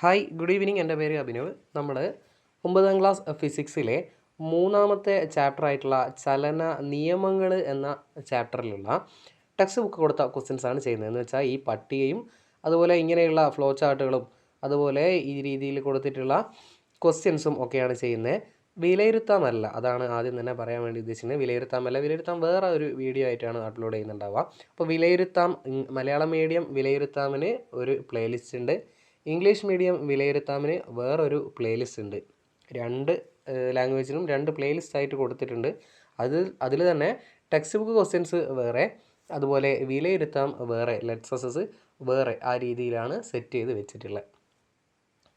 Hi good evening എന്റെ പേര് അഭിനവ്. നമ്മൾ ഒമ്പതാം ക്ലാസ് ഫിസിക്സിലെ മൂന്നാമത്തെ ചാപ്റ്റർ ആയിട്ടുള്ള ചലന നിയമങ്ങൾ എന്ന ചാപ്റ്ററിലുള്ള ടെക്സ്റ്റ് ബുക്ക് കൊടുത്ത ക്വസ്റ്റ്യൻസ് ആണ് ചെയ്യുന്നത് എന്ന് വെച്ചാൽ ഈ പട്ടികയും അതുപോലെ ഇങ്ങനെയുള്ള ഫ്ലോ ചാർട്ടുകളും അതുപോലെ ഈ രീതിയിൽ കൊടുത്തിട്ടുള്ള ക്വസ്റ്റ്യൻസും ഒക്കെയാണ് ചെയ്യുന്നത് വിലയിരുത്താമല്ല. അതാണ് ആദ്യം തന്നെ പറയാൻ വേണ്ടി ഉദ്ദേശിക്കുന്നത്. വിലയിരുത്താമല്ല വിലയിരുത്താം വേറെ ഒരു വീഡിയോ ആയിട്ടാണ് അപ്ലോഡ് ചെയ്യുന്നുണ്ടാവുക. അപ്പോൾ വിലയിരുത്താം മലയാളം മീഡിയം വിലയിരുത്താമിന് ഒരു പ്ലേലിസ്റ്റ് ഉണ്ട്. ഇംഗ്ലീഷ് മീഡിയം വിലയിരുത്താമിന് വേറൊരു പ്ലേലിസ്റ്റ് ഉണ്ട്. രണ്ട് ലാംഗ്വേജിനും രണ്ട് പ്ലേലിസ്റ്റ് ആയിട്ട് കൊടുത്തിട്ടുണ്ട്. അതിൽ അതിൽ തന്നെ ടെക്സ്റ്റ് ബുക്ക് ക്വസ്റ്റ്യൻസ് വേറെ അതുപോലെ വിലയിരുത്താം വേറെ ലെറ്റ്സസസ് വേറെ ആ രീതിയിലാണ് സെറ്റ് ചെയ്ത് വെച്ചിട്ടുള്ളത്.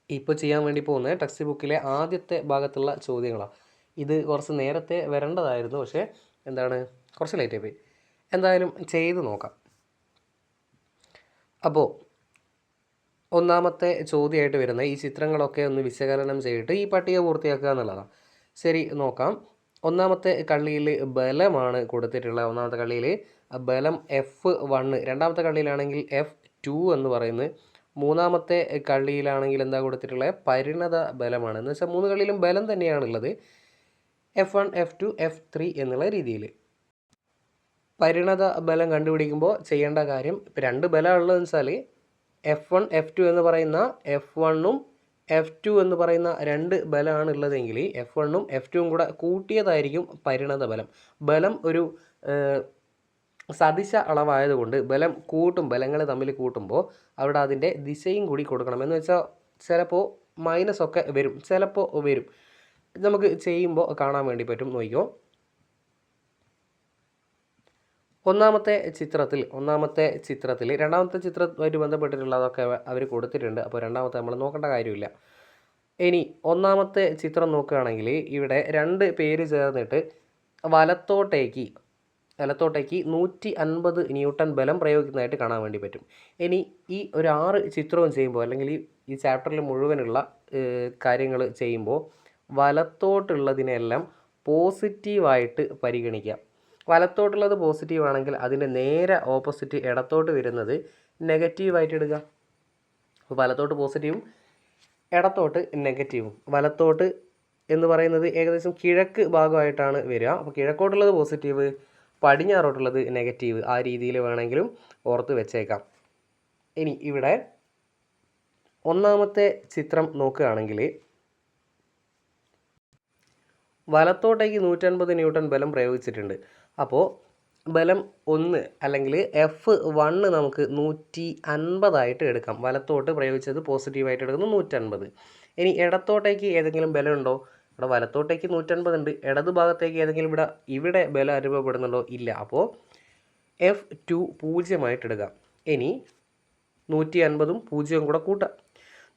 ഇപ്പോൾ ചെയ്യാൻ വേണ്ടി പോകുന്നത് ടെക്സ്റ്റ് ബുക്കിലെ ആദ്യത്തെ ഭാഗത്തുള്ള ചോദ്യങ്ങളാണ് ഇത് കുറച്ച് നേരത്തെ വരേണ്ടതായിരുന്നു പക്ഷേ എന്താണ്? കുറച്ച് ലേറ്റ് പോയി. എന്തായാലും ചെയ്ത് നോക്കാം. അപ്പോൾ ഒന്നാമത്തെ ചോദ്യമായിട്ട് വരുന്ന ഈ ചിത്രങ്ങളൊക്കെ ഒന്ന് വിശകലനം ചെയ്തിട്ട് ഈ പട്ടിക പൂർത്തിയാക്കുക എന്നുള്ളതാണ്. ശരി നോക്കാം. ഒന്നാമത്തെ കള്ളിയിൽ ബലമാണ് കൊടുത്തിട്ടുള്ളത് ഒന്നാമത്തെ കള്ളിയിൽ ബലം എഫ് വണ്ണ് രണ്ടാമത്തെ കള്ളിയിലാണെങ്കിൽ എഫ് ടു എന്ന് പറയുന്നത്. മൂന്നാമത്തെ കള്ളിയിലാണെങ്കിൽ എന്താ കൊടുത്തിട്ടുള്ളത്? പരിണത ബലമാണ്. എന്ന് വെച്ചാൽ മൂന്ന് കള്ളിയിലും ബലം തന്നെയാണുള്ളത് F one F two F three എന്നുള്ള രീതിയിൽ. പരിണത ബലം കണ്ടുപിടിക്കുമ്പോൾ ചെയ്യേണ്ട കാര്യം ഇപ്പം രണ്ട് ബലം ഉള്ളതെന്ന് വെച്ചാൽ എഫ് വൺ എഫ് ടു എന്ന് പറയുന്ന എഫ് വണ്ണും എഫ് ടു എന്ന് പറയുന്ന രണ്ട് ബലമാണ് ഉള്ളതെങ്കിൽ എഫ് വണ്ണും എഫ് ടുവും കൂടെ കൂട്ടിയതായിരിക്കും പരിണത ബലം. ബലം ഒരു സദിശ അളവായതുകൊണ്ട് ബലം കൂട്ടും ബലങ്ങൾ തമ്മിൽ കൂട്ടുമ്പോൾ അവിടെ അതിന്റെ ദിശയും കൂടി കൊടുക്കണം. എന്ന് വെച്ചാൽ ചിലപ്പോൾ മൈനസ് ഒക്കെ വരും ചിലപ്പോൾ വരും. നമുക്ക് ചെയ്യുമ്പോൾ കാണാൻ വേണ്ടി പറ്റും. നോക്കിക്കോ. ഒന്നാമത്തെ ചിത്രത്തിൽ ഒന്നാമത്തെ ചിത്രത്തിൽ രണ്ടാമത്തെ ചിത്രവുമായിട്ട് ബന്ധപ്പെട്ടിട്ടുള്ളതൊക്കെ അവർ കൊടുത്തിട്ടുണ്ട്. അപ്പോൾ രണ്ടാമത്തെ നമ്മൾ നോക്കേണ്ട കാര്യമില്ല. ഇനി ഒന്നാമത്തെ ചിത്രം നോക്കുകയാണെങ്കിൽ ഇവിടെ രണ്ട് പേര് ചേർന്നിട്ട് വലത്തോട്ടേക്ക് വലത്തോട്ടേക്ക് നൂറ്റി അൻപത് ന്യൂട്ടൺ ബലം പ്രയോഗിക്കുന്നതായിട്ട് കാണാൻ വേണ്ടി പറ്റും. ഇനി ഈ ഒരു ആറ് ചിത്രവും ചെയ്യുമ്പോൾ അല്ലെങ്കിൽ ഈ ചാപ്റ്ററിൽ മുഴുവനുള്ള കാര്യങ്ങൾ ചെയ്യുമ്പോൾ വലത്തോട്ടുള്ളതിനെല്ലാം പോസിറ്റീവായിട്ട് പരിഗണിക്കാം. വലത്തോട്ടുള്ളത് പോസിറ്റീവ് ആണെങ്കിൽ അതിന്റെ നേരെ ഓപ്പോസിറ്റ് ഇടത്തോട്ട് വരുന്നത് നെഗറ്റീവായിട്ട് എടുക്കുക അപ്പോൾ വലത്തോട്ട് പോസിറ്റീവും ഇടത്തോട്ട് നെഗറ്റീവും വലത്തോട്ട് എന്ന് പറയുന്നത് ഏകദേശം കിഴക്ക് ഭാഗമായിട്ടാണ് വരിക. അപ്പോൾ കിഴക്കോട്ടുള്ളത് പോസിറ്റീവ് പടിഞ്ഞാറോട്ടുള്ളത് നെഗറ്റീവ് ആ രീതിയിൽ വേണമെങ്കിലും ഓർത്ത് വെച്ചേക്കാം. ഇനി ഇവിടെ ഒന്നാമത്തെ ചിത്രം നോക്കുകയാണെങ്കിൽ വലത്തോട്ടേക്ക് നൂറ്റൻപത് ന്യൂട്ടൺ ബലം പ്രയോഗിച്ചിട്ടുണ്ട്. അപ്പോൾ ബലം ഒന്ന് അല്ലെങ്കിൽ എഫ് വണ്ണ് നമുക്ക് നൂറ്റി അൻപതായിട്ട് എടുക്കാം. വലത്തോട്ട് പ്രയോഗിച്ചത് പോസിറ്റീവായിട്ട് എടുക്കുന്നു നൂറ്റൻപത്. ഇനി ഇടത്തോട്ടേക്ക് ഏതെങ്കിലും ബലം ഉണ്ടോ? ഇവിടെ വലത്തോട്ടേക്ക് നൂറ്റൻപത് ഉണ്ട്. ഇടത് ഭാഗത്തേക്ക് ഏതെങ്കിലും ഇവിടെ ഇവിടെ ബലം അനുഭവപ്പെടുന്നുണ്ടോ? ഇല്ല. അപ്പോൾ എഫ് ടു പൂജ്യമായിട്ട് എടുക്കാം. ഇനി നൂറ്റി അൻപതും പൂജ്യവും കൂടെ കൂട്ടാം.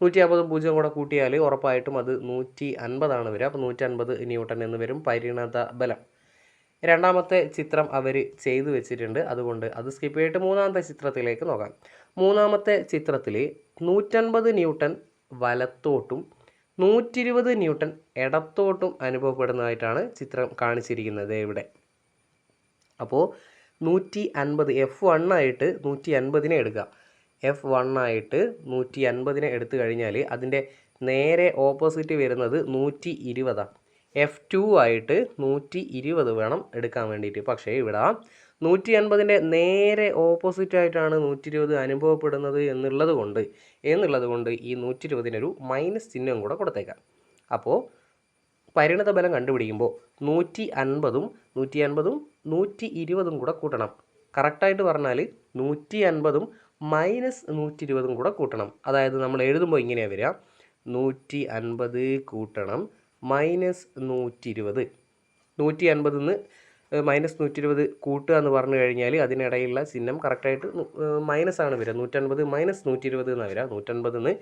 നൂറ്റി അമ്പതും പൂജ്യവും കൂടെ കൂട്ടിയാൽ ഉറപ്പായിട്ടും അത് നൂറ്റി അൻപതാണ് വരിക. അപ്പോൾ നൂറ്റി അൻപത് ന്യൂട്ടൺ എന്ന് വരും പരിണത ബലം. രണ്ടാമത്തെ ചിത്രം അവർ ചെയ്തു വെച്ചിട്ടുണ്ട്. അതുകൊണ്ട് അത് സ്കിപ്പ് ചെയ്തിട്ട് മൂന്നാമത്തെ ചിത്രത്തിലേക്ക് നോക്കാം. മൂന്നാമത്തെ ചിത്രത്തിൽ നൂറ്റൻപത് ന്യൂട്ടൺ വലത്തോട്ടും നൂറ്റി ഇരുപത് ന്യൂട്ടൺ ഇടത്തോട്ടും അനുഭവപ്പെടുന്നതായിട്ടാണ് ചിത്രം കാണിച്ചിരിക്കുന്നത് ഇവിടെ. അപ്പോൾ നൂറ്റി അൻപത് എഫ് വൺ ആയിട്ട് നൂറ്റി അൻപതിനെ എടുക്കുക. എഫ് വൺ ആയിട്ട് നൂറ്റി അൻപതിനെ എടുത്തു കഴിഞ്ഞാൽ അതിന്റെ നേരെ ഓപ്പോസിറ്റ് വരുന്നത് നൂറ്റി ഇരുപതാണ് എഫ് ടു ആയിട്ട് നൂറ്റി ഇരുപത് വേണം എടുക്കാൻ വേണ്ടിയിട്ട്. പക്ഷേ ഇവിടെ നൂറ്റി അൻപതിന്റെ നേരെ ഓപ്പോസിറ്റ് ആയിട്ടാണ് നൂറ്റി ഇരുപത് അനുഭവപ്പെടുന്നത് എന്നുള്ളത് കൊണ്ട് എന്നുള്ളത് കൊണ്ട് ഈ നൂറ്റി ഇരുപതിനൊരു മൈനസ് ചിഹ്നം കൂടെ കൊടുത്തേക്കാം. അപ്പോൾ പരിണിത ബലം കണ്ടുപിടിക്കുമ്പോൾ നൂറ്റി അൻപതും നൂറ്റി അൻപതും നൂറ്റി ഇരുപതും കൂടെ കൂട്ടണം. കറക്റ്റായിട്ട് പറഞ്ഞാൽ നൂറ്റി അൻപതും മൈനസ് നൂറ്റി ഇരുപതും കൂടെ കൂട്ടണം. അതായത് നമ്മൾ എഴുതുമ്പോൾ ഇങ്ങനെയാണ് വരിക. നൂറ്റി അൻപത് കൂട്ടണം മൈനസ് നൂറ്റി ഇരുപത് നൂറ്റി അൻപതിൽ നിന്ന് മൈനസ് നൂറ്റി ഇരുപത് കൂട്ടുക എന്ന് പറഞ്ഞു കഴിഞ്ഞാൽ അതിനിടയിലുള്ള ചിഹ്നം കറക്റ്റായിട്ട് മൈനസ് ആണ് വരിക. നൂറ്റൻപത് മൈനസ് നൂറ്റി ഇരുപത് എന്നാണ് വരിക. നൂറ്റൻപതിൽ നിന്ന്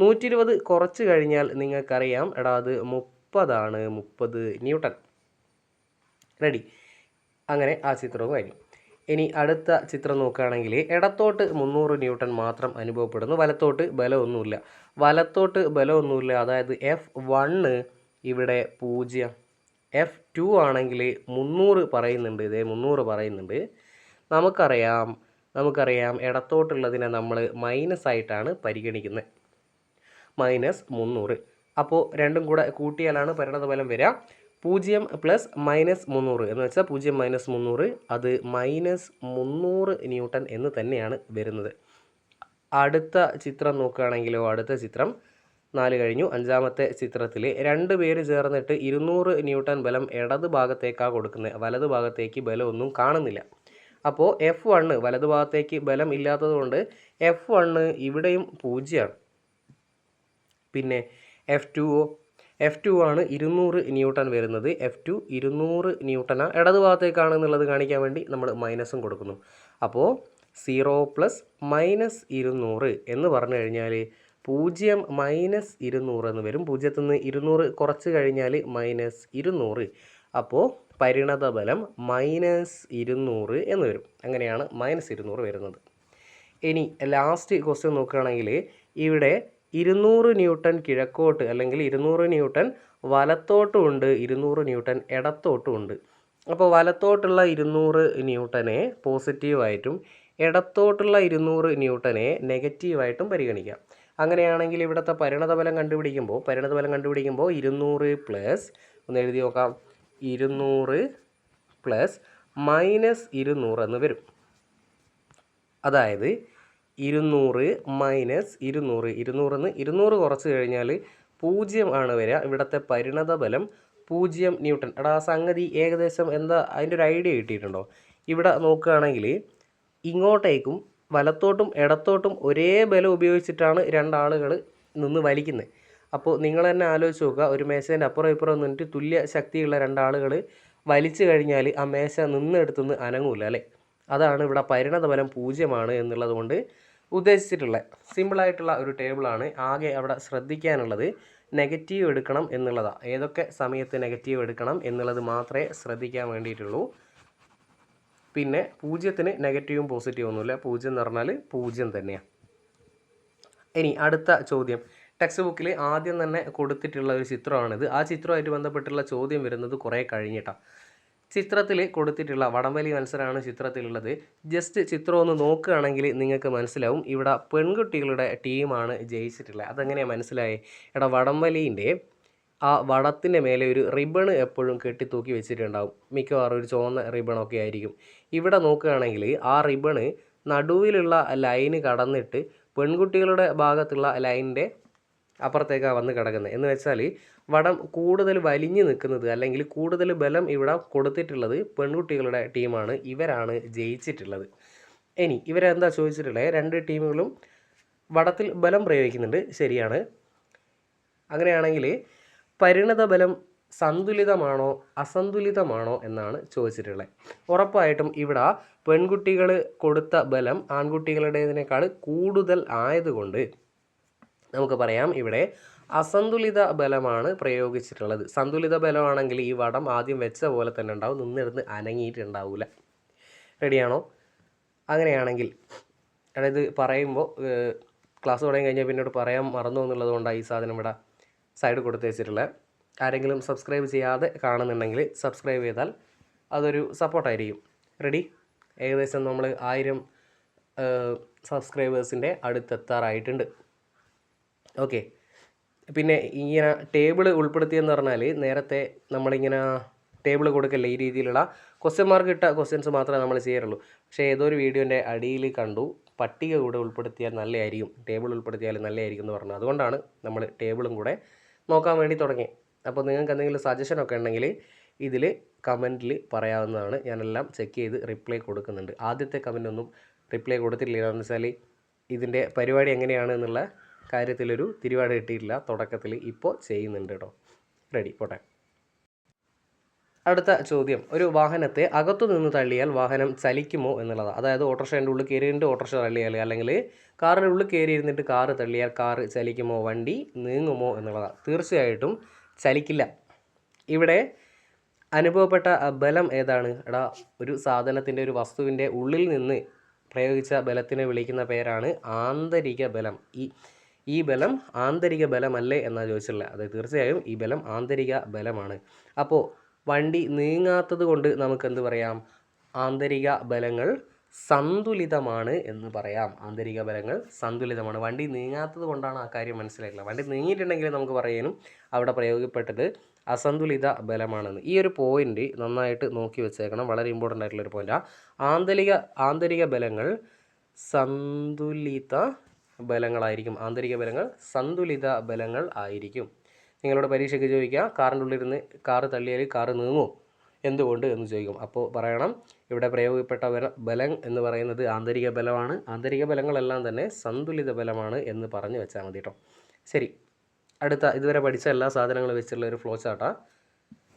നൂറ്റി ഇരുപത് കുറച്ച് കഴിഞ്ഞാൽ നിങ്ങൾക്കറിയാം എടാ അത് മുപ്പതാണ്. മുപ്പത് ന്യൂട്ടൺ. റെഡി. അങ്ങനെ ആ ചിത്രവും കഴിഞ്ഞു. ഇനി അടുത്ത ചിത്രം നോക്കുകയാണെങ്കിൽ ഇടത്തോട്ട് മുന്നൂറ് ന്യൂട്ടൺ മാത്രം അനുഭവപ്പെടുന്നു. വലത്തോട്ട് ബലമൊന്നുമില്ല. വലത്തോട്ട് ബലമൊന്നുമില്ല. അതായത് എഫ് വണ്ണ് ഇവിടെ പൂജ്യം. എഫ് ടു ആണെങ്കിൽ മുന്നൂറ് പറയുന്നുണ്ട് ഇതേ മുന്നൂറ് പറയുന്നുണ്ട്. നമുക്കറിയാം നമുക്കറിയാം ഇടത്തോട്ടുള്ളതിനെ നമ്മൾ മൈനസ് ആയിട്ടാണ് പരിഗണിക്കുന്നത്. മൈനസ് മുന്നൂറ്. അപ്പോൾ രണ്ടും കൂടെ കൂട്ടിയാലാണ് പരിണത ഫലം വരിക. പൂജ്യം പ്ലസ് മൈനസ് മുന്നൂറ് എന്ന് വെച്ചാൽ പൂജ്യം മൈനസ് മുന്നൂറ് അത് മൈനസ് മുന്നൂറ് ന്യൂട്ടൺ എന്ന് തന്നെയാണ് വരുന്നത്. അടുത്ത ചിത്രം നോക്കുകയാണെങ്കിലോ അടുത്ത ചിത്രം നാല് കഴിഞ്ഞു. അഞ്ചാമത്തെ ചിത്രത്തിൽ രണ്ട് പേര് ചേർന്നിട്ട് ഇരുന്നൂറ് ന്യൂട്ടൺ ബലം ഇടത് ഭാഗത്തേക്കാണ് കൊടുക്കുന്നത് വലത് ഭാഗത്തേക്ക് ബലമൊന്നും കാണുന്നില്ല. അപ്പോൾ എഫ് വണ്ണ് വലത് ഭാഗത്തേക്ക് ബലം ഇല്ലാത്തതുകൊണ്ട് എഫ് വണ്ണ് ഇവിടെയും പൂജ്യമാണ്. പിന്നെ F two O F two ആണ് ഇരുന്നൂറ് ന്യൂട്ടൺ വരുന്നത്. എഫ് ടു ഇരുന്നൂറ് ന്യൂട്ടണ ഇടത് ഭാഗത്തേക്കാണ് എന്നുള്ളത് കാണിക്കാൻ വേണ്ടി നമ്മൾ മൈനസും കൊടുക്കുന്നു. അപ്പോൾ സീറോ പ്ലസ് മൈനസ് ഇരുന്നൂറ് എന്ന് പറഞ്ഞു കഴിഞ്ഞാൽ പൂജ്യം മൈനസ് ഇരുന്നൂറ് എന്ന് വരും. പൂജ്യത്തിൽ നിന്ന് ഇരുന്നൂറ് കുറച്ച് കഴിഞ്ഞാൽ മൈനസ് ഇരുന്നൂറ്. അപ്പോൾ പരിണതബലം മൈനസ് ഇരുന്നൂറ് എന്ന് വരും. അങ്ങനെയാണ് മൈനസ് ഇരുന്നൂറ് വരുന്നത്. ഇനി ലാസ്റ്റ് ക്വസ്റ്റ്യൻ നോക്കുകയാണെങ്കിൽ ഇവിടെ ഇരുന്നൂറ് ന്യൂട്ടൺ കിഴക്കോട്ട് അല്ലെങ്കിൽ ഇരുന്നൂറ് ന്യൂട്ടൺ വലത്തോട്ടും ഉണ്ട് ഇരുന്നൂറ് ന്യൂട്ടൺ ഇടത്തോട്ടും ഉണ്ട്. അപ്പോൾ വലത്തോട്ടുള്ള ഇരുന്നൂറ് ന്യൂട്ടനെ പോസിറ്റീവായിട്ടും ഇടത്തോട്ടുള്ള ഇരുന്നൂറ് ന്യൂട്ടനെ നെഗറ്റീവായിട്ടും പരിഗണിക്കാം. അങ്ങനെയാണെങ്കിൽ ഇവിടുത്തെ പരിണതഫലം കണ്ടുപിടിക്കുമ്പോൾ പരിണതഫലം കണ്ടുപിടിക്കുമ്പോൾ ഇരുന്നൂറ് പ്ലസ് ഒന്ന് എഴുതി നോക്കാം. ഇരുന്നൂറ് പ്ലസ് മൈനസ് ഇരുന്നൂറ് എന്ന് വരും. അതായത് ഇരുന്നൂറ് മൈനസ് ഇരുന്നൂറ് ഇരുന്നൂറിന്ന് ഇരുന്നൂറ് കുറച്ച് കഴിഞ്ഞാൽ പൂജ്യം ആണ് വരിക. ഇവിടുത്തെ പരിണത ബലം പൂജ്യം ന്യൂട്ടൺ. എടാ സംഗതി ഏകദേശം എന്താ? അതിന്റെ ഒരു ഐഡിയ കിട്ടിയിട്ടുണ്ടോ? ഇവിടെ നോക്കുകയാണെങ്കിൽ ഇങ്ങോട്ടേക്കും വലത്തോട്ടും ഇടത്തോട്ടും ഒരേ ബലം ഉപയോഗിച്ചിട്ടാണ് രണ്ടാളുകൾ നിന്ന് വലിക്കുന്നത് അപ്പോൾ നിങ്ങൾ തന്നെ ആലോചിച്ച് നോക്കുക ഒരു മേശേന്റെ അപ്പുറം ഇപ്പുറം നിന്നിട്ട് തുല്യ ശക്തിയുള്ള രണ്ടാളുകൾ വലിച്ചു കഴിഞ്ഞാൽ ആ മേശ നിന്നെടുത്തുനിന്ന് അനങ്ങൂല അല്ലേ? അതാണ് ഇവിടെ പരിണത ബലം പൂജ്യമാണ് എന്നുള്ളത് കൊണ്ട് ഉദ്ദേശിച്ചിട്ടുള്ളത് സിമ്പിളായിട്ടുള്ള ഒരു ടേബിളാണ് ആകെ അവിടെ ശ്രദ്ധിക്കാനുള്ളത് നെഗറ്റീവ് എടുക്കണം എന്നുള്ളതാണ് ഏതൊക്കെ സമയത്ത് നെഗറ്റീവ് എടുക്കണം എന്നുള്ളത് മാത്രമേ ശ്രദ്ധിക്കാൻ വേണ്ടിയിട്ടുള്ളൂ. പിന്നെ പൂജ്യത്തിന് നെഗറ്റീവും പോസിറ്റീവും ഒന്നുമില്ല. പൂജ്യം എന്ന് പറഞ്ഞാൽ പൂജ്യം തന്നെയാണ് ഇനി അടുത്ത ചോദ്യം. ടെക്സ്റ്റ് ബുക്കിൽ ആദ്യം തന്നെ കൊടുത്തിട്ടുള്ള ഒരു ചിത്രമാണിത്. ആ ചിത്രമായിട്ട് ബന്ധപ്പെട്ടുള്ള ചോദ്യം വരുന്നത് കുറേ കഴിഞ്ഞിട്ടാണ് ചിത്രത്തിൽ കൊടുത്തിട്ടുള്ള വടംവലി മത്സരമാണ് ചിത്രത്തിലുള്ളത്. ജസ്റ്റ് ചിത്രം ഒന്ന് നോക്കുകയാണെങ്കിൽ നിങ്ങൾക്ക് മനസ്സിലാവും. ഇവിടെ പെൺകുട്ടികളുടെ ടീമാണ് ജയിച്ചിട്ടുള്ളത്. അതെങ്ങനെയാണ് മനസ്സിലായേ? എടാ വടംവലീന്റെ ആ വടത്തിന്റെ മേലെ ഒരു റിബണ് എപ്പോഴും കെട്ടി തൂക്കി വെച്ചിട്ടുണ്ടാവും. മിക്കവാറും ഒരു ചുവന്ന റിബണൊക്കെ ആയിരിക്കും. ഇവിടെ നോക്കുകയാണെങ്കിൽ ആ റിബണ് നടുവിലുള്ള ലൈന് കടന്നിട്ട് പെൺകുട്ടികളുടെ ഭാഗത്തുള്ള ലൈനിന്റെ അപ്പുറത്തേക്കാണ് വന്ന് കിടക്കുന്നത് എന്ന് വെച്ചാൽ വടം കൂടുതൽ വലിഞ്ഞു നിൽക്കുന്നത് അല്ലെങ്കിൽ കൂടുതൽ ബലം ഇവിടെ കൊടുത്തിട്ടുള്ളത് പെൺകുട്ടികളുടെ ടീമാണ് ഇവരാണ് ജയിച്ചിട്ടുള്ളത്. ഇനി ഇവരെന്താ ചോദിച്ചിട്ടുള്ളത് രണ്ട് ടീമുകളും വടത്തിൽ ബലം പ്രയോഗിക്കുന്നുണ്ട്. ശരിയാണ്. അങ്ങനെയാണെങ്കിൽ പരിണത ബലം സന്തുലിതമാണോ അസന്തുലിതമാണോ എന്നാണ് ചോദിച്ചിട്ടുള്ളത്. ഉറപ്പായിട്ടും ഇവിടെ പെൺകുട്ടികൾ കൊടുത്ത ബലം ആൺകുട്ടികളുടേതിനേക്കാൾ കൂടുതൽ ആയതുകൊണ്ട് നമുക്ക് പറയാം ഇവിടെ അസന്തുലിത ബലമാണ് പ്രയോഗിച്ചിട്ടുള്ളത്. സന്തുലിത ബലമാണെങ്കിൽ ഈ വടം ആദ്യം വെച്ച പോലെ തന്നെ ഉണ്ടാവും നിന്നിരുന്ന് അനങ്ങിയിട്ടുണ്ടാവില്ല റെഡിയാണോ? അങ്ങനെയാണെങ്കിൽ അതായത് പറയുമ്പോൾ ക്ലാസ് തുടങ്ങി കഴിഞ്ഞാൽ പിന്നീട് പറയാൻ മറന്നു എന്നുള്ളത് ഈ സാധനം ഇവിടെ സൈഡ് കൊടുത്ത് വെച്ചിട്ടുള്ളത് ആരെങ്കിലും സബ്സ്ക്രൈബ് ചെയ്യാതെ കാണുന്നുണ്ടെങ്കിൽ സബ്സ്ക്രൈബ് ചെയ്താൽ അതൊരു സപ്പോർട്ടായിരിക്കും റെഡി ഏകദേശം നമ്മൾ ആയിരം സബ്സ്ക്രൈബേഴ്സിന്റെ അടുത്തെത്താറായിട്ടുണ്ട്. ഓക്കെ പിന്നെ ഇങ്ങനെ ടേബിൾ ഉൾപ്പെടുത്തിയെന്ന് പറഞ്ഞാൽ നേരത്തെ നമ്മളിങ്ങനെ ടേബിൾ കൊടുക്കല്ലേ ഈ രീതിയിലുള്ള ക്വസ്റ്റ്യൻ മാർക്ക് ഇട്ട ക്വസ്റ്റ്യൻസ് മാത്രമേ നമ്മൾ ചെയ്യാറുള്ളൂ. പക്ഷേ ഏതോ ഒരു വീഡിയോന്റെ അടിയിൽ കണ്ടു പട്ടിക കൂടെ ഉൾപ്പെടുത്തിയാൽ നല്ലതായിരിക്കും. ടേബിൾ ഉൾപ്പെടുത്തിയാൽ നല്ലതായിരിക്കും എന്ന് പറഞ്ഞു. അതുകൊണ്ടാണ് നമ്മൾ ടേബിളും കൂടെ നോക്കാൻ വേണ്ടി തുടങ്ങി. അപ്പോൾ നിങ്ങൾക്ക് എന്തെങ്കിലും സജഷനൊക്കെ ഉണ്ടെങ്കിൽ ഇതിൽ കമന്റിൽ പറയാവുന്നതാണ്. ഞാനെല്ലാം ചെക്ക് ചെയ്ത് റിപ്ലൈ കൊടുക്കുന്നുണ്ട്. ആദ്യത്തെ കമന്റ് ഒന്നും റിപ്ലൈ കൊടുത്തിട്ടില്ല. എന്ന് വെച്ചാൽ ഇതിന്റെ പരിപാടി എങ്ങനെയാണ് എന്നുള്ള കാര്യത്തിലൊരു തിരുവാട് കിട്ടിയിട്ടില്ല. തുടക്കത്തിൽ ഇപ്പോൾ ചെയ്യുന്നുണ്ട് കേട്ടോ റെഡി പോട്ടെ. അടുത്ത ചോദ്യം. ഒരു വാഹനത്തെ അകത്തു നിന്ന് തള്ളിയാൽ വാഹനം ചലിക്കുമോ എന്നുള്ളതാണ് അതായത് ഓട്ടോറിക്ഷേന്റെ ഉള്ളിൽ കയറിയിട്ട് ഓട്ടോറിക്ഷ തള്ളിയാൽ. അല്ലെങ്കിൽ കാറിന്റെ ഉള്ളിൽ കയറി ഇരുന്നിട്ട് കാറ് തള്ളിയാൽ കാറ് ചലിക്കുമോ വണ്ടി നീങ്ങുമോ എന്നുള്ളതാണ് തീർച്ചയായിട്ടും ചലിക്കില്ല. ഇവിടെ അനുഭവപ്പെട്ട ബലം ഏതാണ്? എടാ ഒരു സാധനത്തിന്റെ ഒരു വസ്തുവിന്റെ ഉള്ളിൽ നിന്ന് പ്രയോഗിച്ച ബലത്തിനെ വിളിക്കുന്ന പേരാണ് ആന്തരിക ബലം. ഈ ഈ ബലം ആന്തരിക ബലമല്ലേ എന്നാണ് ചോദിച്ചിട്ടുള്ളത്. അത് തീർച്ചയായും ഈ ബലം ആന്തരിക ബലമാണ്. അപ്പോൾ വണ്ടി നീങ്ങാത്തത് കൊണ്ട് നമുക്ക് എന്ത് പറയാം? ആന്തരിക ബലങ്ങൾ സന്തുലിതമാണ് എന്ന് പറയാം. ആന്തരിക ബലങ്ങൾ സന്തുലിതമാണ്. വണ്ടി നീങ്ങാത്തത് കൊണ്ടാണ് ആ കാര്യം മനസ്സിലായില്ല വണ്ടി നീങ്ങിയിട്ടുണ്ടെങ്കിൽ നമുക്ക് പറയാനും അവിടെ പ്രയോഗപ്പെട്ടത് അസന്തുലിത ബലമാണെന്ന്. ഈ ഒരു പോയിന്റ് നന്നായിട്ട് നോക്കി വെച്ചേക്കണം. വളരെ ഇമ്പോർട്ടന്റ് ആയിട്ടുള്ള ഒരു പോയിന്റാണ് ആന്തരിക ആന്തരിക ബലങ്ങൾ സന്തുലിത ബലങ്ങളായിരിക്കും. ആന്തരിക ബലങ്ങൾ സന്തുലിത ബലങ്ങൾ ആയിരിക്കും. നിങ്ങളോട് പരീക്ഷയ്ക്ക് ചോദിക്കുക കാറിന്റെ ഉള്ളിരുന്ന് കാറ് തള്ളിയാൽ കാറ് നീങ്ങുമോ? എന്തുകൊണ്ട് എന്ന് ചോദിക്കും. അപ്പോൾ പറയണം. ഇവിടെ പ്രയോഗിക്കപ്പെട്ട ബല എന്ന് പറയുന്നത് ആന്തരിക ബലമാണ്. ആന്തരിക ബലങ്ങളെല്ലാം തന്നെ സന്തുലിത ബലമാണ് എന്ന് പറഞ്ഞു വെച്ചാൽ മതി കേട്ടോ ശരി. അടുത്ത ഇതുവരെ പഠിച്ച എല്ലാ സാധനങ്ങളും വെച്ചുള്ള ഒരു ഫ്ലോ ചാർട്ടാണ്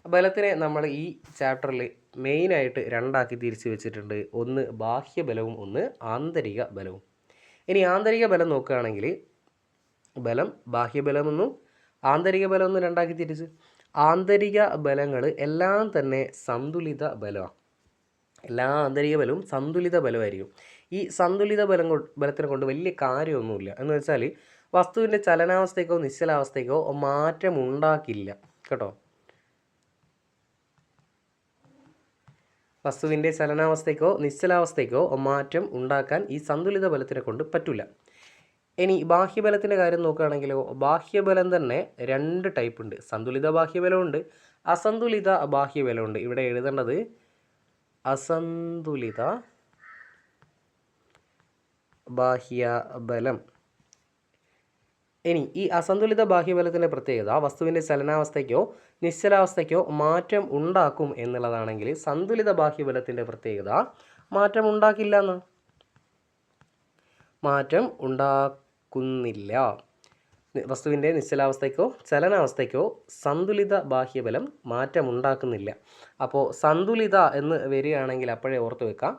ബലത്തിനെ നമ്മൾ ഈ ചാപ്റ്ററിൽ മെയിനായിട്ട് രണ്ടാക്കി തിരിച്ച് വെച്ചിട്ടുണ്ട്. ഒന്ന് ബാഹ്യബലവും ഒന്ന് ആന്തരിക ബലവും. ഇനി ആന്തരിക ബലം നോക്കുകയാണെങ്കിൽ ബലം ബാഹ്യബലമെന്നും ആന്തരിക ബലം ഒന്ന് രണ്ടാക്കി തിരിച്ച്. ആന്തരിക ബലങ്ങൾ എല്ലാം തന്നെ സന്തുലിത ബലമാണ് എല്ലാ ആന്തരിക ബലവും സന്തുലിത ബലമായിരിക്കും. ഈ സന്തുലിത ബലം ബലത്തിനെ കൊണ്ട് വലിയ കാര്യമൊന്നുമില്ല. എന്ന് വെച്ചാൽ വസ്തുവിന്റെ ചലനാവസ്ഥയ്ക്കോ നിശ്ചലാവസ്ഥയ്ക്കോ മാറ്റം ഉണ്ടാക്കില്ല. കേട്ടോ? വസ്തുവിന്റെ ചലനാവസ്ഥയ്ക്കോ നിശ്ചലാവസ്ഥയ്ക്കോ മാറ്റം ഉണ്ടാക്കാൻ ഈ സന്തുലിത ബലത്തിനെ കൊണ്ട് പറ്റില്ല ഇനി ബാഹ്യബലത്തിന്റെ കാര്യം നോക്കുകയാണെങ്കിലോ ബാഹ്യബലം തന്നെ രണ്ട് ടൈപ്പ് ഉണ്ട്. സന്തുലിത ബാഹ്യബലമുണ്ട് അസന്തുലിത ബാഹ്യബലമുണ്ട് ഇവിടെ എഴുതേണ്ടത് അസന്തുലിത ബാഹ്യബലം. ഇനി ഈ അസന്തുലിത ബാഹ്യബലത്തിന്റെ പ്രത്യേകത വസ്തുവിന്റെ ചലനാവസ്ഥയ്ക്കോ നിശ്ചലാവസ്ഥയ്ക്കോ മാറ്റം ഉണ്ടാക്കും എന്നുള്ളതാണെങ്കിൽ സന്തുലിത ബാഹ്യബലത്തിന്റെ പ്രത്യേകത മാറ്റം ഉണ്ടാക്കില്ല എന്ന്. മാറ്റം ഉണ്ടാക്കുന്നില്ല വസ്തുവിന്റെ നിശ്ചലാവസ്ഥയ്ക്കോ ചലനാവസ്ഥയ്ക്കോ സന്തുലിത ബാഹ്യബലം മാറ്റമുണ്ടാക്കുന്നില്ല. അപ്പോൾ സന്തുലിത എന്ന് വരികയാണെങ്കിൽ അപ്പോഴേ ഓർത്ത് വെക്കാം.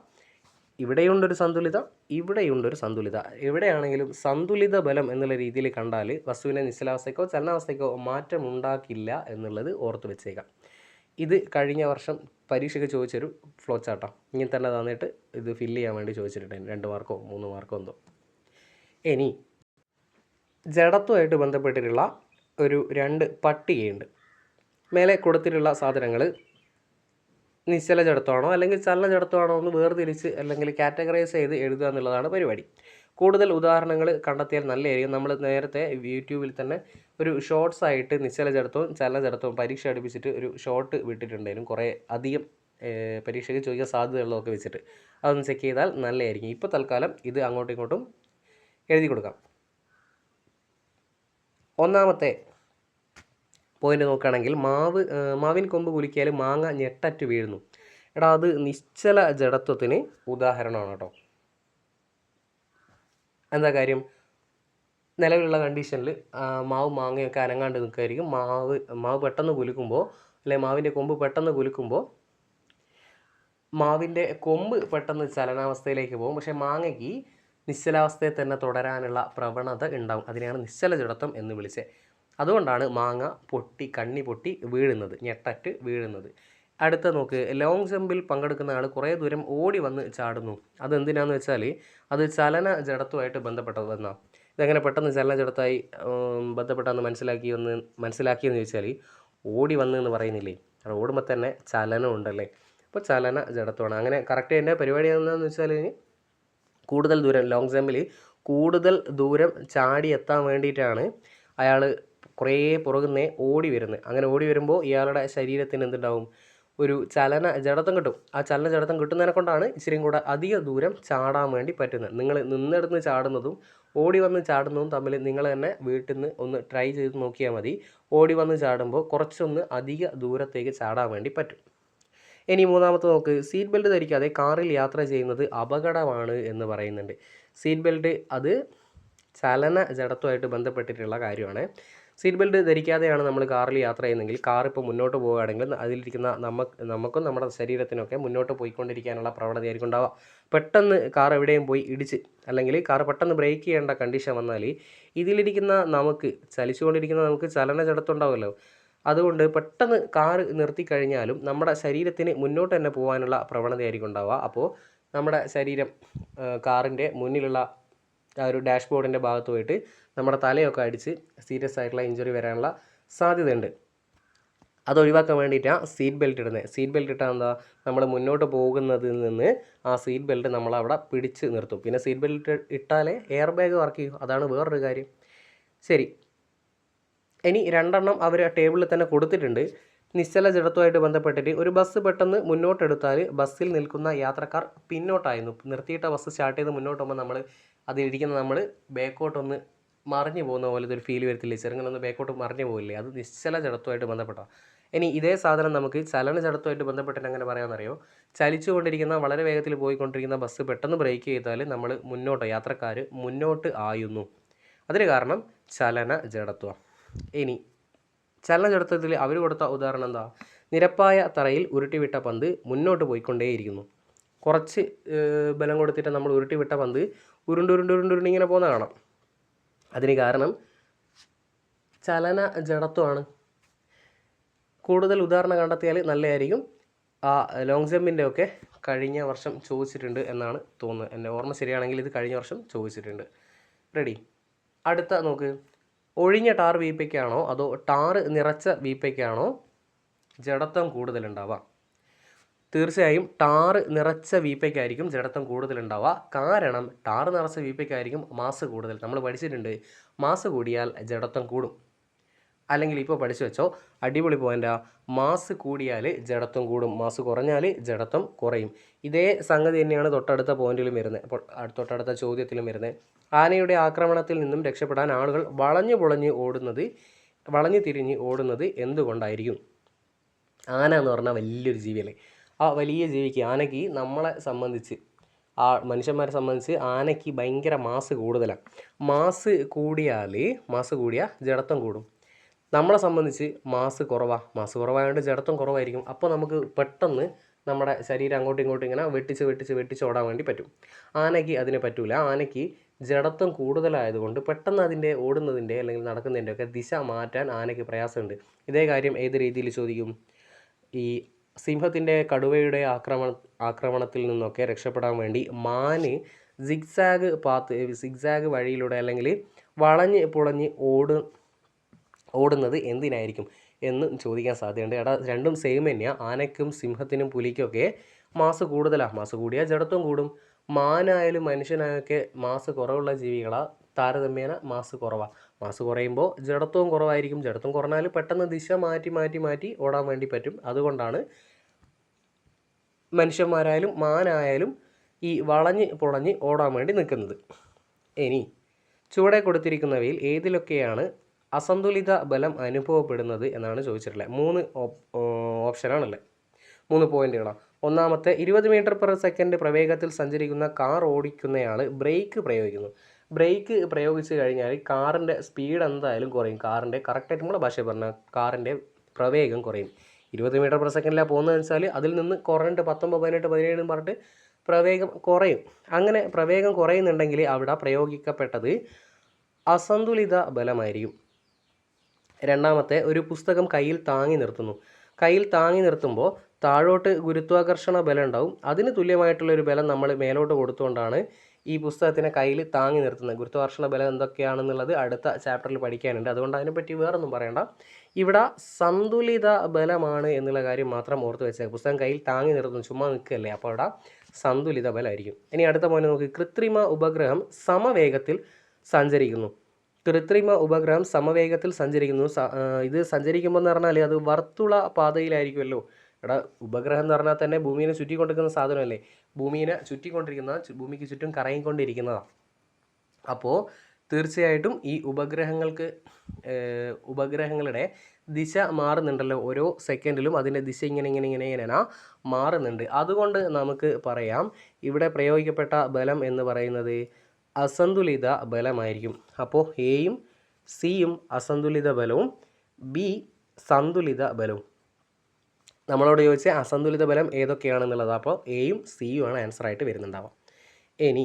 ഇവിടെയുണ്ടൊരു സന്തുലിത ഇവിടെയുണ്ടൊരു സന്തുലിത. എവിടെയാണെങ്കിലും സന്തുലിത ബലം എന്നുള്ള രീതിയിൽ കണ്ടാൽ വസ്തുവിന്റെ നിശ്ചലാവസ്ഥയ്ക്കോ ചലനാവസ്ഥയ്ക്കോ മാറ്റം ഉണ്ടാക്കില്ല എന്നുള്ളത് ഓർത്ത് വെച്ചേക്കാം. ഇത് കഴിഞ്ഞ വർഷം പരീക്ഷയ്ക്ക് ചോദിച്ചൊരു ഫ്ലോ ചാർട്ടാണ് ഇങ്ങനെ തന്നെ തന്നിട്ട് ഇത് ഫില്ല് ചെയ്യാൻ വേണ്ടി ചോദിച്ചിട്ടുണ്ട് രണ്ട് മാർക്കോ മൂന്ന് മാർക്കോ എന്തോ. ഇനി ജഡത്വമായിട്ട് ബന്ധപ്പെട്ടിട്ടുള്ള ഒരു രണ്ട് പട്ടികയുണ്ട്. മേലെ കൊടുത്തിട്ടുള്ള സാധനങ്ങൾ നിശ്ചല ജഡത്വമാണോ അല്ലെങ്കിൽ ചലന ജഡത്വമാണോ എന്ന് വേർതിരിച്ച് അല്ലെങ്കിൽ കാറ്റഗറൈസ് ചെയ്ത് എഴുതുക എന്നുള്ളതാണ് പരിപാടി. കൂടുതൽ ഉദാഹരണങ്ങൾ കണ്ടെത്തിയാൽ നല്ലതായിരിക്കും. നമ്മൾ നേരത്തെ യൂട്യൂബിൽ തന്നെ ഒരു ഷോർട്സ് ആയിട്ട് നിശ്ചല ജഡത്വവും ചലന ജഡത്വവും പരീക്ഷ അടുപ്പിച്ചിട്ട് ഒരു ഷോർട്ട് വിട്ടിട്ടുണ്ടായിരുന്നു. കുറേ അധികം പരീക്ഷയ്ക്ക് ചോദിക്കാൻ സാധ്യതയുള്ളതൊക്കെ വെച്ചിട്ട്. അതൊന്ന് ചെക്ക് ചെയ്താൽ നല്ലതായിരിക്കും. ഇപ്പോൾ തൽക്കാലം ഇത് അങ്ങോട്ടും ഇങ്ങോട്ടും എഴുതി കൊടുക്കാം. ഒന്നാമത്തെ പോയിന്റ് നോക്കുകയാണെങ്കിൽ മാവ് മാവിൻ കൊമ്പ് കുലുക്കിയാൽ മാങ്ങ ഞെട്ടറ്റ് വീഴുന്നു. എടാ അത് നിശ്ചല ജഡത്വത്തിന് ഉദാഹരണമാണ് കേട്ടോ. എന്താ കാര്യം? നിലവിലുള്ള കണ്ടീഷനിൽ മാവ് മാങ്ങയൊക്കെ അനങ്ങാണ്ട് നിൽക്കുമായിരിക്കും മാവ് മാവ് പെട്ടെന്ന് കുലുക്കുമ്പോൾ അല്ലെ മാവിന്റെ കൊമ്പ് പെട്ടെന്ന് കുലുക്കുമ്പോൾ മാവിന്റെ കൊമ്പ് പെട്ടെന്ന് ചലനാവസ്ഥയിലേക്ക് പോകും. പക്ഷേ മാങ്ങയ്ക്ക് നിശ്ചലാവസ്ഥയിൽ തന്നെ തുടരാനുള്ള പ്രവണത ഉണ്ടാവും. അതിനെയാണ് നിശ്ചല ജഡത്വം എന്ന് വിളിച്ചത് അതുകൊണ്ടാണ് മാങ്ങ പൊട്ടി കണ്ണി പൊട്ടി വീഴുന്നത് ഞെട്ടറ്റ് വീഴുന്നത്. അടുത്ത നോക്ക്. ലോങ് ജമ്പിൽ പങ്കെടുക്കുന്ന ആൾ കുറേ ദൂരം ഓടി വന്ന് ചാടുന്നു. അതെന്തിനാന്ന് വെച്ചാൽ അത് ചലന ജഡത്വമായിട്ട് ബന്ധപ്പെട്ടതെന്നാണ് ഇതെങ്ങനെ പെട്ടെന്ന് ചലന ജഡത്തായി ബന്ധപ്പെട്ടാന്ന് മനസ്സിലാക്കി ഒന്ന് മനസ്സിലാക്കിയെന്ന് ചോദിച്ചാൽ ഓടി വന്ന് എന്ന് പറയുന്നില്ലേ? അത് ഓടുമ്പോൾ തന്നെ ചലനം ഉണ്ടല്ലേ? അപ്പോൾ ചലന ജഡത്വമാണ്. അങ്ങനെ കറക്റ്റ് എന്റെ പരിപാടി എന്താണെന്ന് വെച്ചാൽ കൂടുതൽ ദൂരം ലോങ് ജമ്പിൽ കൂടുതൽ ദൂരം ചാടി എത്താൻ വേണ്ടിയിട്ടാണ് അയാൾ കുറേ പുറകുന്നേ ഓടി വരുന്നത്. അങ്ങനെ ഓടി വരുമ്പോൾ ഇയാളുടെ ശരീരത്തിന് എന്തുണ്ടാവും? ഒരു ചലന ജഡത്വം കിട്ടും. ആ ചലന ജഡത്വം കിട്ടുന്നതിനെ കൊണ്ടാണ് ഇച്ചിരിയും കൂടെ അധിക ദൂരം ചാടാൻ വേണ്ടി പറ്റുന്നത്. നിങ്ങൾ നിന്നെടുന്ന് ചാടുന്നതും ഓടി വന്ന് ചാടുന്നതും തമ്മിൽ നിങ്ങൾ തന്നെ വീട്ടിൽ നിന്ന് ഒന്ന് ട്രൈ ചെയ്ത് നോക്കിയാൽ മതി. ഓടി വന്ന് ചാടുമ്പോൾ കുറച്ചൊന്ന് അധിക ദൂരത്തേക്ക് ചാടാൻ വേണ്ടി പറ്റും. ഇനി മൂന്നാമത്തെ നോക്ക് സീറ്റ് ബെൽറ്റ് ധരിക്കാതെ കാറിൽ യാത്ര ചെയ്യുന്നത് അപകടമാണ് എന്ന് പറയുന്നുണ്ട്. സീറ്റ് ബെൽറ്റ് അത് ചലന ജഡത്വമായിട്ട് ബന്ധപ്പെട്ടിട്ടുള്ള കാര്യമാണ്. സീറ്റ് ബെൽറ്റ് ധരിക്കാതെയാണ് നമ്മൾ കാറിൽ യാത്ര ചെയ്യുന്നതെങ്കിൽ കാർ ഇപ്പോൾ മുന്നോട്ട് പോവുകയാണെങ്കിൽ അതിലിരിക്കുന്ന നമുക്ക് നമുക്കും നമ്മുടെ ശരീരത്തിനൊക്കെ മുന്നോട്ട് പോയിക്കൊണ്ടിരിക്കാനുള്ള പ്രവണതയായിരിക്കും ഉണ്ടാവുക. പെട്ടെന്ന് കാർ എവിടെയും പോയി ഇടിച്ച് അല്ലെങ്കിൽ കാർ പെട്ടെന്ന് ബ്രേക്ക് ചെയ്യേണ്ട കണ്ടീഷൻ വന്നാൽ ഇതിലിരിക്കുന്ന നമുക്ക് ചലിച്ചുകൊണ്ടിരിക്കുന്ന നമുക്ക് ചലന ജഡത്വം ഉണ്ടാവുമല്ലോ. അതുകൊണ്ട് പെട്ടെന്ന് കാർ നിർത്തിക്കഴിഞ്ഞാലും നമ്മുടെ ശരീരത്തിന് മുന്നോട്ട് തന്നെ പോകാനുള്ള പ്രവണതയായിരിക്കും ഉണ്ടാവുക. അപ്പോൾ നമ്മുടെ ശരീരം കാറിന്റെ മുന്നിലുള്ള ആ ഒരു ഡാഷ് ബോർഡിന്റെ ഭാഗത്ത് പോയിട്ട് നമ്മുടെ തലയൊക്കെ അടിച്ച് സീരിയസ് ആയിട്ടുള്ള ഇഞ്ചുറി വരാനുള്ള സാധ്യതയുണ്ട്. അത് ഒഴിവാക്കാൻ വേണ്ടിയിട്ടാണ് സീറ്റ് ബെൽറ്റ് ഇടുന്നത്. സീറ്റ് ബെൽറ്റ് ഇട്ടാൽ എന്താ? നമ്മൾ മുന്നോട്ട് പോകുന്നതിൽ നിന്ന് ആ സീറ്റ് ബെൽറ്റ് നമ്മളവിടെ പിടിച്ച് നിർത്തും. പിന്നെ സീറ്റ് ബെൽറ്റ് ഇട്ടാലേ എയർ ബാഗ് വർക്ക് ചെയ്യും. അതാണ് വേറൊരു കാര്യം. ശരി. ഇനി രണ്ടെണ്ണം അവർ ടേബിളിൽ തന്നെ കൊടുത്തിട്ടുണ്ട്. നിശ്ചല ജഡത്വമായിട്ട് ബന്ധപ്പെട്ടിട്ട് ഒരു ബസ് പെട്ടെന്ന് മുന്നോട്ടെടുത്താൽ ബസ്സിൽ നിൽക്കുന്ന യാത്രക്കാർ പിന്നോട്ടായിരുന്നു. നിർത്തിയിട്ട ബസ് സ്റ്റാർട്ട് ചെയ്ത് മുന്നോട്ട് പോകുമ്പോൾ നമ്മൾ അതിലിരിക്കുന്ന നമ്മൾ ബാക്കോട്ടൊന്ന് മറിഞ്ഞു പോകുന്ന പോലത്തെ ഒരു ഫീൽ വരത്തില്ലേ? ചെറുങ്ങനൊന്ന് ബാക്കോട്ട് മറിഞ്ഞു പോകില്ലേ അത് നിശ്ചല ജഡത്വമായിട്ട് ബന്ധപ്പെട്ടാണ് ഇനി ഇതേ സാധനം നമുക്ക് ചലന ജഡത്വമായിട്ട് ബന്ധപ്പെട്ടിട്ട് എങ്ങനെ പറയാമെന്നറിയോ? ചലിച്ചുകൊണ്ടിരിക്കുന്ന വളരെ വേഗത്തിൽ പോയിക്കൊണ്ടിരിക്കുന്ന ബസ് പെട്ടെന്ന് ബ്രേക്ക് ചെയ്താൽ നമ്മൾ മുന്നോട്ട് യാത്രക്കാർ മുന്നോട്ട് ആയുന്നു. അതിന് കാരണം ചലന ജഡത്വം. ഇനി ചലന ജഡത്വത്തിൽ അവർ കൊടുത്ത ഉദാഹരണം എന്താ? നിരപ്പായ തറയിൽ ഉരുട്ടിവിട്ട പന്ത് മുന്നോട്ട് പോയിക്കൊണ്ടേയിരിക്കുന്നു. കുറച്ച് ബലം കൊടുത്തിട്ട് നമ്മൾ ഉരുട്ടിവിട്ട പന്ത് ഉരുണ്ട് ഉരുണ്ട് ഉരുണ്ട് ഉരുണ്ട് ഇങ്ങനെ പോകുന്ന കാണാം. അതിന് കാരണം ചലന ജഡത്വമാണ് കൂടുതൽ ഉദാഹരണം കണ്ടെത്തിയാൽ നല്ലതായിരിക്കും. ആ ലോങ് ജമ്പിന്റെ ഒക്കെ കഴിഞ്ഞ വർഷം ചോദിച്ചിട്ടുണ്ട് എന്നാണ് തോന്നുന്നത്. എന്റെ ഓർമ്മ ശരിയാണെങ്കിൽ ഇത് കഴിഞ്ഞ വർഷം ചോദിച്ചിട്ടുണ്ട്. റെഡി അടുത്ത നോക്ക്. ഒഴിഞ്ഞ ടാർ വീപ്പയ്ക്കാണോ? അതോ ടാർ നിറച്ച വീപ്പയ്ക്കാണോ ജഡത്വം കൂടുതലുണ്ടാവുക? തീർച്ചയായും ടാർ നിറച്ച വീപ്പയ്ക്കായിരിക്കും ജഡത്വം കൂടുതലുണ്ടാവുക. കാരണം ടാർ നിറച്ച വീപ്പയ്ക്കായിരിക്കും മാസ് കൂടുതൽ. നമ്മൾ പഠിച്ചിട്ടുണ്ട് മാസ് കൂടിയാൽ ജഡത്വം കൂടും. അല്ലെങ്കിൽ ഇപ്പോൾ പഠിച്ചു വെച്ചോ അടിപൊളി പോയിന്റാ മാസ് കൂടിയാൽ ജഡത്വം കൂടും. മാസ് കുറഞ്ഞാൽ ജഡത്വം കുറയും. ഇതേ സംഗതി തന്നെയാണ് തൊട്ടടുത്ത പോയിന്റിലും വരുന്നത്. അപ്പോൾ തൊട്ടടുത്ത ചോദ്യത്തിലും വരുന്നത്. ആനയുടെ ആക്രമണത്തിൽ നിന്നും രക്ഷപ്പെടാൻ ആളുകൾ വളഞ്ഞു പൊളഞ്ഞ് ഓടുന്നത് വളഞ്ഞു തിരിഞ്ഞ് ഓടുന്നത് എന്തുകൊണ്ടായിരിക്കും? ആന എന്ന് പറഞ്ഞാൽ വലിയൊരു ജീവിയല്ലേ. ആ വലിയ ജീവിക്ക് ആനയ്ക്ക് നമ്മളെ സംബന്ധിച്ച് ആ മനുഷ്യന്മാരെ സംബന്ധിച്ച് ആനയ്ക്ക് ഭയങ്കര മാസ് കൂടുതലാണ്. മാസ് കൂടിയാൽ മാസ് കൂടിയാൽ ജഡത്വം കൂടും. നമ്മളെ സംബന്ധിച്ച് മാസ് കുറവാ. മാസ് കുറവായതുകൊണ്ട് ജഡത്വം കുറവായിരിക്കും. അപ്പോൾ നമുക്ക് പെട്ടെന്ന് നമ്മുടെ ശരീരം അങ്ങോട്ടും ഇങ്ങോട്ടും ഇങ്ങനെ വെട്ടിച്ച് വെട്ടിച്ച് വെട്ടിച്ച് ഓടാൻ വേണ്ടി പറ്റും. ആനയ്ക്ക് അതിനെ പറ്റൂല. ആനയ്ക്ക് ജഡത്വം കൂടുതലായതുകൊണ്ട് പെട്ടെന്ന് അതിന്റെ ഓടുന്നതിന്റെ അല്ലെങ്കിൽ നടക്കുന്നതിന്റെ ഒക്കെ ദിശ മാറ്റാൻ ആനയ്ക്ക് പ്രയാസമുണ്ട്. ഇതേ കാര്യം ഏത് രീതിയിൽ ചോദിക്കും? ഈ സിംഹത്തിന്റെ കടുവയുടെ ആക്രമണ ആക്രമണത്തിൽ നിന്നൊക്കെ രക്ഷപ്പെടാൻ വേണ്ടി മാന് സിഗ്സാഗ് പാത്ത് സിഗ്സാഗ് വഴിയിലൂടെ അല്ലെങ്കിൽ വളഞ്ഞ് പുളഞ്ഞ് ഓട് ഓടുന്നത് എന്തിനായിരിക്കും എന്ന് ചോദിക്കാൻ സാധ്യതയുണ്ട്. എടാ രണ്ടും സെയിം തന്നെയാണ് ആനയ്ക്കും സിംഹത്തിനും പുലിക്കൊക്കെ മാസ് കൂടുതലാണ് മാസ് കൂടിയാൽ ജഡത്വം കൂടും. മാനായാലും മനുഷ്യനായൊക്കെ മാസ് കുറവുള്ള ജീവികളാണ് താരതമ്യേന മാസ് കുറവാണ് മാസ് കുറയുമ്പോൾ ജഡത്വവും കുറവായിരിക്കും. ജഡത്വം കുറഞ്ഞാൽ പെട്ടെന്ന് ദിശ മാറ്റി മാറ്റി മാറ്റി ഓടാൻ വേണ്ടി പറ്റും. അതുകൊണ്ടാണ് മനുഷ്യന്മാരായാലും മാനായാലും ഈ വളഞ്ഞ് പൊളഞ്ഞ് ഓടാൻ വേണ്ടി നിൽക്കുന്നത്. ഇനി ചുവടെ കൊടുത്തിരിക്കുന്നവയിൽ ഏതിലൊക്കെയാണ് അസന്തുലിത ബലം അനുഭവപ്പെടുന്നത് എന്നാണ് ചോദിച്ചിട്ടുള്ളത്. മൂന്ന് ഓപ്ഷനാണല്ലേ മൂന്ന് പോയിന്റുകളാണ് ഒന്നാമത്തെ ഇരുപത് മീറ്റർ പെർ സെക്കൻഡ് പ്രവേഗത്തിൽ സഞ്ചരിക്കുന്ന കാർ ഓടിക്കുന്നയാൾ ബ്രേക്ക് പ്രയോഗിക്കുന്നു. ബ്രേക്ക് പ്രയോഗിച്ച് കഴിഞ്ഞാൽ കാറിന്റെ സ്പീഡ് എന്തായാലും കുറയും. കാറിന്റെ കറക്റ്റായിട്ട് നമ്മുടെ ഭാഷ പറഞ്ഞാൽ കാറിന്റെ പ്രവേഗം കുറയും. ഇരുപത് മീറ്റർ പെർ സെക്കൻഡിലാണ് പോകുന്നതെന്ന് വെച്ചാൽ അതിൽ നിന്ന് കുറഞ്ഞിട്ട് പത്തൊമ്പത് പതിനെട്ട് പതിനേഴ് എന്ന് പറഞ്ഞിട്ട് പ്രവേഗം കുറയും. അങ്ങനെ പ്രവേഗം കുറയുന്നുണ്ടെങ്കിൽ അവിടെ പ്രയോഗിക്കപ്പെട്ടത് അസന്തുലിത ബലമായിരിക്കും. രണ്ടാമത്തെ ഒരു പുസ്തകം കയ്യിൽ താങ്ങി നിർത്തുന്നു. കയ്യിൽ താങ്ങി നിർത്തുമ്പോൾ താഴോട്ട് ഗുരുത്വാകർഷണ ബലം ഉണ്ടാവും. അതിന് തുല്യമായിട്ടുള്ള ഒരു ബലം നമ്മൾ മേലോട്ട് കൊടുത്തുകൊണ്ടാണ് ഈ പുസ്തകത്തിനെ കയ്യിൽ താങ്ങി നിർത്തുന്നത്. ഗുരുത്വാകർഷണ ബലം എന്തൊക്കെയാണെന്നുള്ളത് അടുത്ത ചാപ്റ്ററിൽ പഠിക്കാനുണ്ട്. അതുകൊണ്ട് അതിനെപ്പറ്റി വേറൊന്നും പറയണ്ട. ഇവിടെ സന്തുലിത ബലമാണ് എന്നുള്ള കാര്യം മാത്രം ഓർത്ത് വെച്ചാൽ പുസ്തകം കയ്യിൽ താങ്ങി നിർത്തുന്നു. ചുമ്മാ നിൽക്കുകയല്ലേ. അപ്പോൾ അവിടെ സന്തുലിത ബലമായിരിക്കും. ഇനി അടുത്ത പോയിന്റ് നോക്കി. കൃത്രിമ ഉപഗ്രഹം സമവേഗത്തിൽ സഞ്ചരിക്കുന്നു. കൃത്രിമ ഉപഗ്രഹം സമവേഗത്തിൽ സഞ്ചരിക്കുന്നു. ഇത് സഞ്ചരിക്കുമ്പോൾ എന്ന് പറഞ്ഞാൽ അത് വർത്തുള പാതയിലായിരിക്കുമല്ലോ. എടാ ഉപഗ്രഹം എന്ന് പറഞ്ഞാൽ തന്നെ ഭൂമിയെ ചുറ്റിക്കൊണ്ടിരിക്കുന്ന സാധനമല്ലേ? ഭൂമിയെ ചുറ്റിക്കൊണ്ടിരിക്കുന്ന കൊണ്ടിരിക്കുന്ന ഭൂമിക്ക് ചുറ്റും കറങ്ങിക്കൊണ്ടിരിക്കുന്നതാണ് അപ്പോൾ തീർച്ചയായിട്ടും ഈ ഉപഗ്രഹങ്ങൾക്ക് ഉപഗ്രഹങ്ങളുടെ ദിശ മാറുന്നുണ്ടല്ലോ. ഓരോ സെക്കൻഡിലും അതിന്റെ ദിശ ഇങ്ങനെ ഇങ്ങനെ ഇങ്ങനെ ഇങ്ങനെ മാറുന്നുണ്ട്. അതുകൊണ്ട് നമുക്ക് പറയാം ഇവിടെ പ്രയോഗിക്കപ്പെട്ട ബലം എന്ന് പറയുന്നത് അസന്തുലിത ബലമായിരിക്കും. അപ്പോൾ എയും സിയും അസന്തുലിത ബലവും ബി സന്തുലിത ബലവും. നമ്മളോട് ചോദിച്ച അസന്തുലിത ബലം ഏതൊക്കെയാണെന്നുള്ളത്. അപ്പോൾ എയും സിയും ആണ് ആൻസർ ആയിട്ട് വരുന്നുണ്ടാവാം ഇനി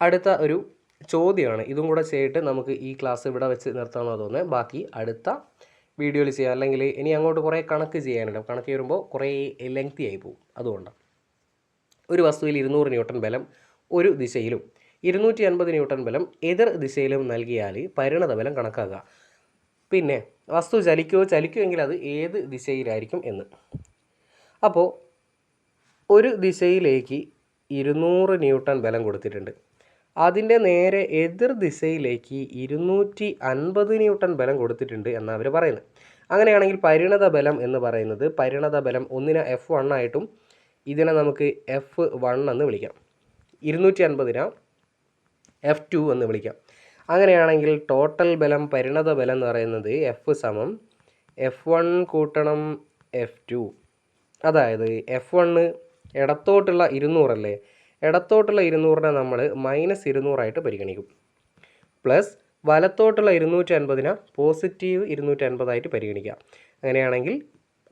അടുത്ത ഒരു ചോദ്യമാണ്. ഇതും കൂടെ ചെയ്തിട്ട് നമുക്ക് ഈ ക്ലാസ് ഇവിടെ വെച്ച് നിർത്താമെന്ന് തോന്നുന്നത്. ബാക്കി അടുത്ത വീഡിയോയിൽ ചെയ്യാം. അല്ലെങ്കിൽ ഇനി അങ്ങോട്ട് കുറേ കണക്ക് ചെയ്യാനുണ്ട്. കണക്ക് വരുമ്പോൾ കുറേ ലെങ്തി ആയി പോകും. അതുകൊണ്ടാണ്. ഒരു വസ്തുവിൽ ഇരുന്നൂറ് ന്യൂട്ടൺ ബലം ഒരു ദിശയിലും ഇരുന്നൂറ്റി അൻപത് ന്യൂട്ടൺ ബലം എതിർ ദിശയിലും നൽകിയാൽ പരിണത ബലം കണക്കാക്കുക. പിന്നെ വസ്തു ചലിക്കുമോ ചലിക്കുമെങ്കിൽ അത് ഏത് ദിശയിലായിരിക്കും എന്ന്. അപ്പോൾ ഒരു ദിശയിലേക്ക് ഇരുന്നൂറ് ന്യൂട്ടൺ ബലം കൊടുത്തിട്ടുണ്ട്. അതിന്റെ നേരെ എതിർ ദിശയിലേക്ക് ഇരുന്നൂറ്റി അൻപത് ന്യൂട്ടൺ ബലം കൊടുത്തിട്ടുണ്ട് എന്നാണ് അവർ പറയുന്നത്. അങ്ങനെയാണെങ്കിൽ പരിണത ബലം എന്ന് പറയുന്നത് പരിണത ബലം ഒന്നിനെ എഫ് വൺ ആയിട്ടും ഇതിനെ നമുക്ക് എഫ് വൺ എന്ന് വിളിക്കാം. ഇരുന്നൂറ്റി അൻപതിനെ എഫ് ടു എന്ന് വിളിക്കാം. അങ്ങനെയാണെങ്കിൽ ടോട്ടൽ ബലം പരിണത ബലം എന്ന് പറയുന്നത് എഫ് സമം എഫ് വൺ കൂട്ടണം എഫ് ടു അതായത് എഫ് വണ്ണ് ഇടത്തോട്ടുള്ള ഇരുന്നൂറല്ലേ ഇടത്തോട്ടുള്ള ഇരുന്നൂറിനെ നമ്മൾ മൈനസ് ഇരുന്നൂറായിട്ട് പരിഗണിക്കും. പ്ലസ് വലത്തോട്ടുള്ള ഇരുന്നൂറ്റി അൻപതിനെ പോസിറ്റീവ് ഇരുന്നൂറ്റി അൻപതായിട്ട് പരിഗണിക്കാം അങ്ങനെയാണെങ്കിൽ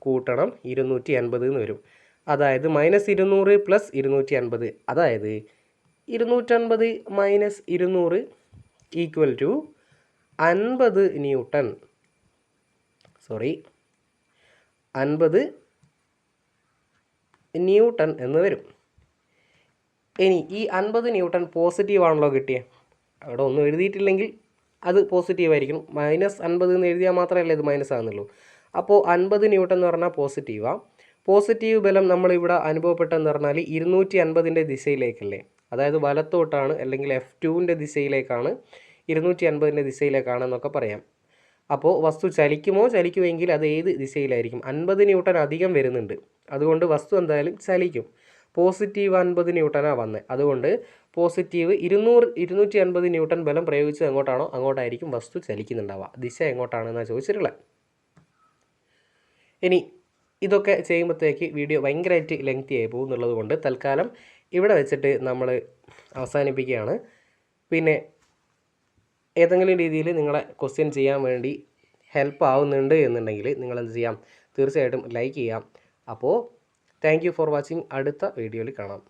കൂട്ടണം ഇരുന്നൂറ്റി അൻപത് എന്ന് വരും. അതായത് മൈനസ് ഇരുന്നൂറ് പ്ലസ് ഇരുന്നൂറ്റി അൻപത് അതായത് ഇരുന്നൂറ്റൻപത് മൈനസ് ഇരുന്നൂറ് ഈക്വൽ ടു അൻപത് ന്യൂട്ടൺ. സോറി അൻപത് ന്യൂട്ടൺ എന്ന് വരും. ഇനി ഈ അൻപത് ന്യൂട്ടൺ പോസിറ്റീവ് ആണല്ലോ കിട്ടിയത് അവിടെ ഒന്നും എഴുതിയിട്ടില്ലെങ്കിൽ അത് പോസിറ്റീവ് ആയിരിക്കും മൈനസ് അൻപത് എന്ന് എഴുതിയാൽ മാത്രമല്ല ഇത് മൈനസ് ആകുന്നുള്ളൂ അപ്പോൾ അൻപത് ന്യൂട്ടൺ എന്ന് പറഞ്ഞാൽ പോസിറ്റീവാണ് പോസിറ്റീവ് ബലം നമ്മളിവിടെ അനുഭവപ്പെട്ടെന്ന് പറഞ്ഞാൽ ഇരുന്നൂറ്റി അൻപതിന്റെ ദിശയിലേക്കല്ലേ. അതായത് വലത്തോട്ടാണ് അല്ലെങ്കിൽ എഫ് ടുവിന്റെ ദിശയിലേക്കാണ് ഇരുന്നൂറ്റി അൻപതിന്റെ ദിശയിലേക്കാണ് എന്നൊക്കെ പറയാം. അപ്പോൾ വസ്തു ചലിക്കുമോ? ചലിക്കുമെങ്കിൽ അത് ഏത് ദിശയിലായിരിക്കും? അൻപത് ന്യൂട്ടൺ അധികം വരുന്നുണ്ട്. അതുകൊണ്ട് വസ്തു എന്തായാലും ചലിക്കും. പോസിറ്റീവ് അൻപത് ന്യൂട്ടനാണ് വന്നത് അതുകൊണ്ട് പോസിറ്റീവ് ഇരുന്നൂറ് ഇരുന്നൂറ്റി അൻപത് ന്യൂട്ടൺ ബലം പ്രയോഗിച്ചത് എങ്ങോട്ടാണോ അങ്ങോട്ടായിരിക്കും വസ്തു ചലിക്കുന്നുണ്ടാവുക. ദിശ എങ്ങോട്ടാണെന്നാണ് ചോദിച്ചിട്ടുള്ളത് ഇനി ഇതൊക്കെ ചെയ്യുമ്പോഴത്തേക്ക് വീഡിയോ ഭയങ്കരമായിട്ട് ലെങ്തി ആയി പോകുന്നുള്ളത് കൊണ്ട് തൽക്കാലം ഇവിടെ വെച്ചിട്ട് നമ്മൾ അവസാനിപ്പിക്കുകയാണ്. പിന്നെ ഏതെങ്കിലും രീതിയിൽ നിങ്ങളെ ക്വസ്റ്റ്യൻ ചെയ്യാൻ വേണ്ടി ഹെൽപ്പ് ആവുന്നുണ്ട് എന്നുണ്ടെങ്കിൽ നിങ്ങൾ എന്ത് ചെയ്യാം? തീർച്ചയായിട്ടും ലൈക്ക് ചെയ്യാം. അപ്പോൾ താങ്ക് യു ഫോർ വാച്ചിങ് അടുത്ത വീഡിയോയിൽ കാണാം.